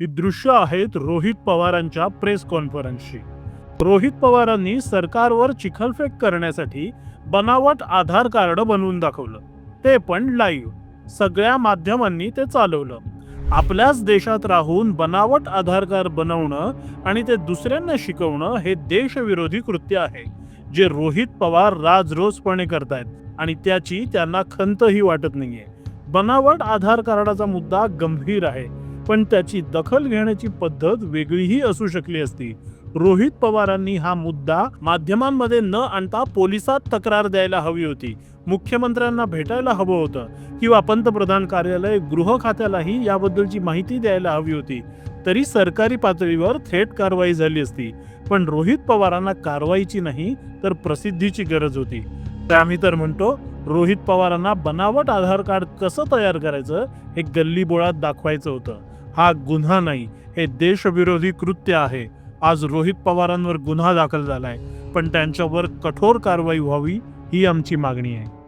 ही दृश्य आहेत रोहित पवारांच्या प्रेस कॉन्फरन्सची रोहित पवारांनी सरकारवर चिखलफेक करण्यासाठी बनावट आधार कार्ड बनवून दाखवलं. ते पण लाईव्ह सगळ्या माध्यमांनी ते चालवलं. आपल्याच देशात राहून बनावट आधार कार्ड बनवणं आणि ते दुसऱ्यांना शिकवणं हे देशविरोधी कृत्य आहे जे रोहित पवार राजरोजपणे करतायत आणि त्याची त्यांना खंतही वाटत नाहीये. बनावट आधार कार्डाचा मुद्दा गंभीर आहे. पण त्याची दखल घेण्याची पद्धत वेगळीही असू शकली असती. रोहित पवारांनी हा मुद्दा माध्यमांमध्ये न आणता पोलिसात तक्रार द्यायला हवी होती. मुख्यमंत्र्यांना भेटायला हवं होतं किंवा पंतप्रधान कार्यालय गृह खात्यालाही याबद्दलची माहिती द्यायला हवी होती. तरी सरकारी पातळीवर थेट कारवाई झाली असती. पण रोहित पवारांना कारवाईची नाही तर प्रसिद्धीची गरज होती. तर आम्ही तर म्हणतो रोहित पवारांना बनावट आधार कार्ड कसं तयार करायचं हे गल्लीबोळात दाखवायचं होतं. हा गुन्हा नाही हे देशविरोधी कृत्य आहे. आज रोहित पवारांवर गुन्हा दाखल झाला आहे पण त्यांच्यावर कठोर कारवाई व्हावी ही आमची मागणी आहे.